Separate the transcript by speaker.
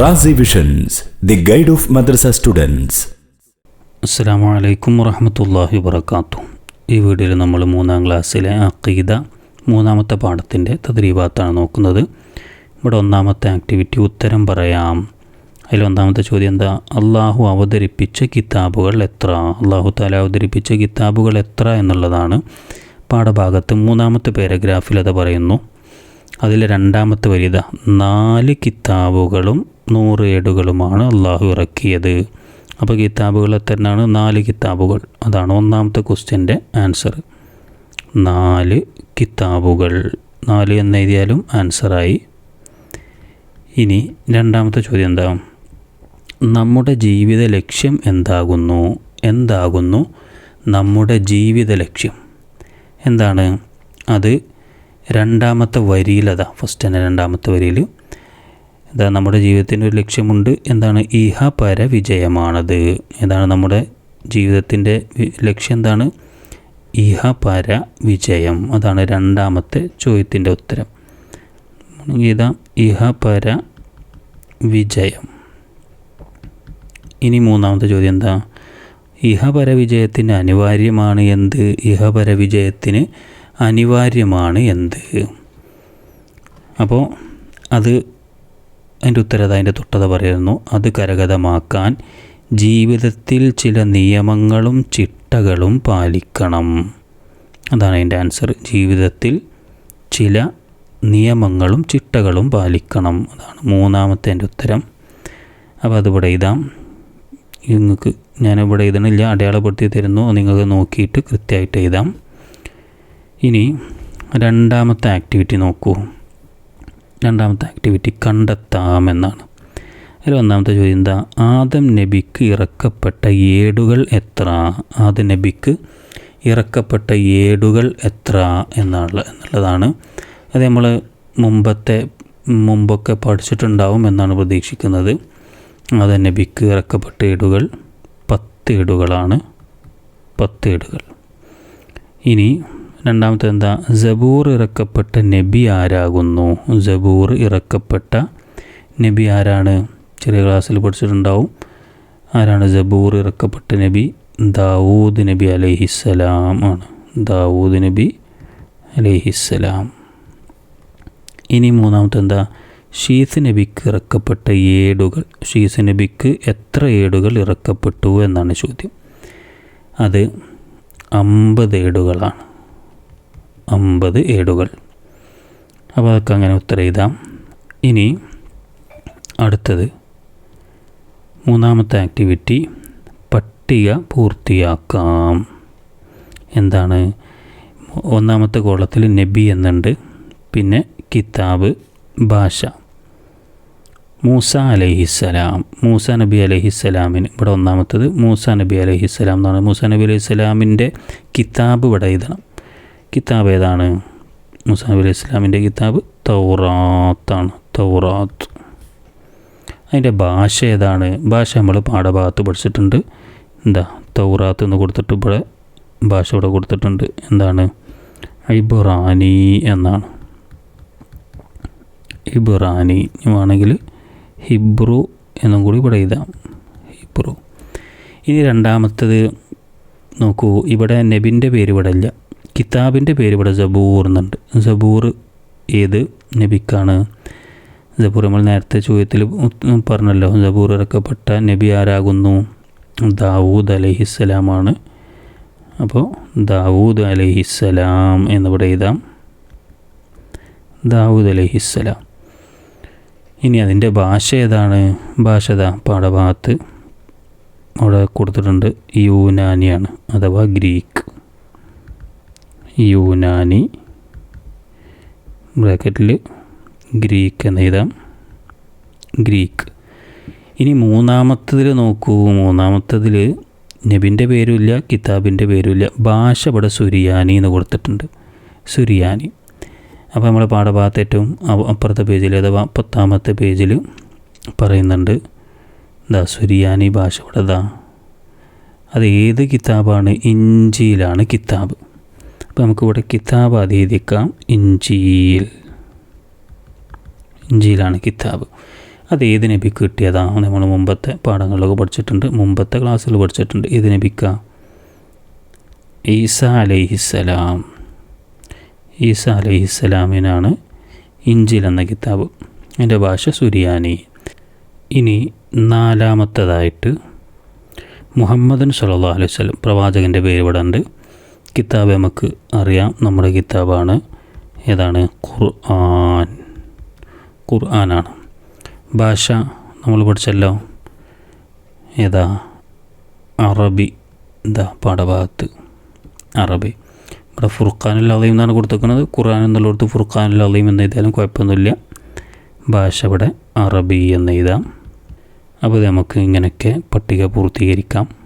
Speaker 1: Razi visions the guide of madrasa students
Speaker 2: അസ്സാം വലൈക്കും വറഹമത്തല്ലാഹി വബർക്കാത്തു ഈ വീഡിയോയിൽ നമ്മൾ മൂന്നാം ക്ലാസ്സിലെ അക്കീദ മൂന്നാമത്തെ പാഠത്തിന്റെ തദ്രീബാത്താണ് നോക്കുന്നത്. ഇവിടെ ഒന്നാമത്തെ ആക്ടിവിറ്റി ഉത്തരം പറയാം. അതിൽ ഒന്നാമത്തെ ചോദ്യം എന്താ? അള്ളാഹു അവതരിപ്പിച്ച കിതാബുകൾ എത്ര? അള്ളാഹു താല അവതരിപ്പിച്ച കിതാബുകൾ എത്ര എന്നുള്ളതാണ് പാഠഭാഗത്ത് മൂന്നാമത്തെ പാരഗ്രാഫിൽ അത് പറയുന്നു. അതിൽ രണ്ടാമത്തെ വരിത നാല് കിതാബുകളും നൂറ് ഏടുകളുമാണ് അള്ളാഹു ഇറക്കിയത്. അപ്പോൾ കിതാബുകളെ തന്നെയാണ് നാല് കിതാബുകൾ. അതാണ് ഒന്നാമത്തെ ക്വസ്റ്റ്യന്റെ ആൻസർ. നാല് കിതാബുകൾ. നാല് എന്നെഴുതിയാലും ആൻസറായി. ഇനി രണ്ടാമത്തെ ചോദ്യം എന്താ? നമ്മുടെ ജീവിത ലക്ഷ്യം എന്താകുന്നു? എന്താകുന്നു നമ്മുടെ ജീവിത ലക്ഷ്യം? എന്താണ്? അത് രണ്ടാമത്തെ വരിയിലതാ. ഫസ്റ്റ് തന്നെ രണ്ടാമത്തെ വരിയിൽ ഇതാ നമ്മുടെ ജീവിതത്തിന്റെ ഒരു ലക്ഷ്യമുണ്ട്. എന്താണ്? ഈഹ പര വിജയമാണത്. എന്താണ് നമ്മുടെ ജീവിതത്തിന്റെ ലക്ഷ്യം എന്താണ്? ഇഹ പര വിജയം. അതാണ് രണ്ടാമത്തെ ചോദ്യത്തിന്റെ ഉത്തരം. ഇതാ ഇഹ പര വിജയം. ഇനി മൂന്നാമത്തെ ചോദ്യം എന്താ? ഇഹപര വിജയത്തിന് അനിവാര്യമാണ് എന്ത്? ഇഹപര വിജയത്തിന് അനിവാര്യമാണ് എന്ത്? അപ്പോൾ അത് അതിന്റെ ഉത്തരത അതിന്റെ തൊട്ടത പറയുന്നു. അത് കരഗതമാക്കാൻ ജീവിതത്തിൽ ചില നിയമങ്ങളും ചിട്ടകളും പാലിക്കണം. അതാണ് അതിന്റെ ആൻസർ ജീവിതത്തിൽ ചില നിയമങ്ങളും ചിട്ടകളും പാലിക്കണം. അതാണ് മൂന്നാമത്തെ എന്റെ ഉത്തരം. അപ്പോൾ അതിവിടെ എഴുതാം നിങ്ങൾക്ക് ഞാനിവിടെ എഴുതണില്ല അടയാളപ്പെടുത്തി തരുന്നു. നിങ്ങൾക്ക് നോക്കിയിട്ട് കൃത്യമായിട്ട് എഴുതാം. ഇനി രണ്ടാമത്തെ ആക്ടിവിറ്റി നോക്കൂ. രണ്ടാമത്തെ ആക്ടിവിറ്റി കണ്ടെത്താമെന്നാണ്. അതിൽ ഒന്നാമത്തെ ചോദ്യം എന്താ? ആദം നബിക്ക് ഇറക്കപ്പെട്ട ഏടുകൾ എത്ര? ആദം നബിക്ക് ഇറക്കപ്പെട്ട ഏടുകൾ എത്ര എന്നുള്ള എന്നുള്ളതാണ്. അത് നമ്മൾ മുമ്പത്തെ മുമ്പൊക്കെ പഠിച്ചിട്ടുണ്ടാവും എന്നാണ് പ്രതീക്ഷിക്കുന്നത്. ആദം നബിക്ക് ഇറക്കപ്പെട്ട ഏടുകൾ പത്ത് ഏടുകളാണ്. പത്ത് ഏടുകൾ. ഇനി രണ്ടാമത്തെ എന്താ? ജബൂർ ഇറക്കപ്പെട്ട നബി ആരാകുന്നു? ജബൂർ ഇറക്കപ്പെട്ട നബി ആരാണ്? ചെറിയ ക്ലാസ്സിൽ പഠിച്ചിട്ടുണ്ടാവും. ആരാണ് ജബൂർ ഇറക്കപ്പെട്ട നബി? ദാവൂദ് നബി അലഹിസ്സലാം ആണ്. ദാവൂദ് നബി അലഹിസ്സലാം. ഇനി മൂന്നാമത്തെ എന്താ? ഷീസ് നബിക്ക് ഇറക്കപ്പെട്ട ഏടുകൾ. ഷീസ് നബിക്ക് എത്ര ഏടുകൾ ഇറക്കപ്പെട്ടു എന്നാണ് ചോദ്യം. അത് അമ്പത് ഏടുകളാണ്. അമ്പത് ഏടുകൾ. അപ്പോൾ അതൊക്കെ അങ്ങനെ ഉത്തരം എഴുതാം. ഇനി അടുത്തത്. മൂന്നാമത്തെ ആക്ടിവിറ്റി പട്ടിക പൂർത്തിയാക്കാം. എന്താണ്? ഒന്നാമത്തെ കോളത്തിൽ നബി എന്നുണ്ട്. പിന്നെ കിതാബ് ഭാഷ. മൂസ അലഹിസ്സലാം. മൂസ നബി അലഹിസ്സലാമിന് ഇവിടെ ഒന്നാമത്തത് മൂസ നബി അലഹിസ്സലാം എന്നാണ് മൂസ നബി അലഹിസ്സലാമിന്റെ കിതാബ് ഇവിടെ എഴുതണം. കിതാബ് ഏതാണ്? മുസാബ് അലി ഇസ്ലാമിന്റെ കിതാബ് തൗറാത്താണ്. തൗറാത്ത്. അതിന്റെ ഭാഷ ഏതാണ്? ഭാഷ നമ്മൾ പാഠഭാഗത്ത് പഠിച്ചിട്ടുണ്ട്. എന്താ? തൗറാത്ത് എന്ന് കൊടുത്തിട്ട് ഇവിടെ ഭാഷ ഇവിടെ കൊടുത്തിട്ടുണ്ട്. എന്താണ്? ഐബുറാനി എന്നാണ്. ഹിബുറാനി വേണമെങ്കിൽ ഹിബ്രു എന്നും കൂടി ഇവിടെ എഴുതാം. ഹിബ്രു. ഇനി രണ്ടാമത്തത് നോക്കൂ. ഇവിടെ നബിന്റെ പേര് ഇവിടെ ഇല്ല. കിതാബിന്റെ പേര് ഇവിടെ ജബൂർ എന്നുണ്ട്. ജബൂർ ഏത് നബിക്കാണ്? ജബൂർ നമ്മൾ നേരത്തെ ചോദ്യത്തിൽ പറഞ്ഞല്ലോ. ജബൂർ ഇറക്കപ്പെട്ട നബി ആരാകുന്നു? ദാവൂദ് അലഹിസ്സലാമാണ്. അപ്പോൾ ദാവൂദ് അലഹിസ്സലാം എന്നിവിടെ എഴുതാം. ദാവൂദ് അലഹിസ്സലാം. ഇനി അതിന്റെ ഭാഷ ഏതാണ്? ഭാഷ ഏതാ പാഠഭാഗത്ത് അവിടെ കൊടുത്തിട്ടുണ്ട് യൂനാനിയാണ് അഥവാ ഗ്രീക്ക്. യൂനാനി ബ്രാക്കറ്റിൽ ഗ്രീക്ക് എന്ന് എഴുതാം ഗ്രീക്ക്. ഇനി മൂന്നാമത്തതിൽ നോക്കൂ. മൂന്നാമത്തതിൽ നബിന്റെ പേരുമില്ല കിതാബിന്റെ പേരുമില്ല. ഭാഷ ഇവിടെ സുരിയാനി എന്ന് കൊടുത്തിട്ടുണ്ട്. സുരിയാനി. അപ്പോൾ നമ്മുടെ പാഠഭാഗത്ത് ഏറ്റവും അപ്പുറത്തെ പേജിൽ അഥവാ പത്താമത്തെ പേജിൽ പറയുന്നുണ്ട്. ദാ സുരിയാനി ഭാഷ ഇവിടെ ദാ. അത് ഏത് കിതാബാണ്? ഇഞ്ചിയിലാണ് കിതാബ്. അപ്പോൾ നമുക്കിവിടെ കിതാബ് അതീതിക്കാം ഇഞ്ചിയിൽ. ഇഞ്ചിയിലാണ് കിതാബ്. അത് ഏത് നബിക്ക് കിട്ടിയതാണ്? നമ്മൾ മുമ്പത്തെ പാഠങ്ങളിലൊക്കെ പഠിച്ചിട്ടുണ്ട്. മുമ്പത്തെ ക്ലാസ്സിൽ പഠിച്ചിട്ടുണ്ട്. ഏത് നബിക്ക? ഈസ അലൈഹിസ്സലാം ഈസ അലൈഹിസ്സലാമിനാണ് ഇഞ്ചിൽ എന്ന കിതാബ്. എന്റെ ഭാഷ സുരിയാനി. ഇനി നാലാമത്തതായിട്ട് മുഹമ്മദൻ സല്ലാ അലൈഹി വസല്ലം പ്രവാചകന്റെ പേര് ഇവിടെ ഉണ്ട്. കിതാബ് നമുക്ക് അറിയാം. നമ്മുടെ കിതാബാണ് ഏതാണ്? ഖുർആൻ. ഖുർആനാണ്. ഭാഷ നമ്മൾ പഠിച്ചല്ലോ. ഏതാ? അറബി. എന്താ പാഠഭാഗത്ത്. അറബി. ഇവിടെ ഫുർഖാനുൽ അലീം എന്നാണ് കൊടുത്തേക്കുന്നത് ഖുർആൻ എന്നുള്ളടത്ത് ഫുർഖാനുൽ അലീം എന്ന് എഴുതിയാലും കുഴപ്പമൊന്നുമില്ല. ഭാഷ ഇവിടെ അറബി എന്ന് എഴുതാം. അപ്പോൾ നമുക്ക് ഇങ്ങനെയൊക്കെ പട്ടിക പൂർത്തീകരിക്കാം.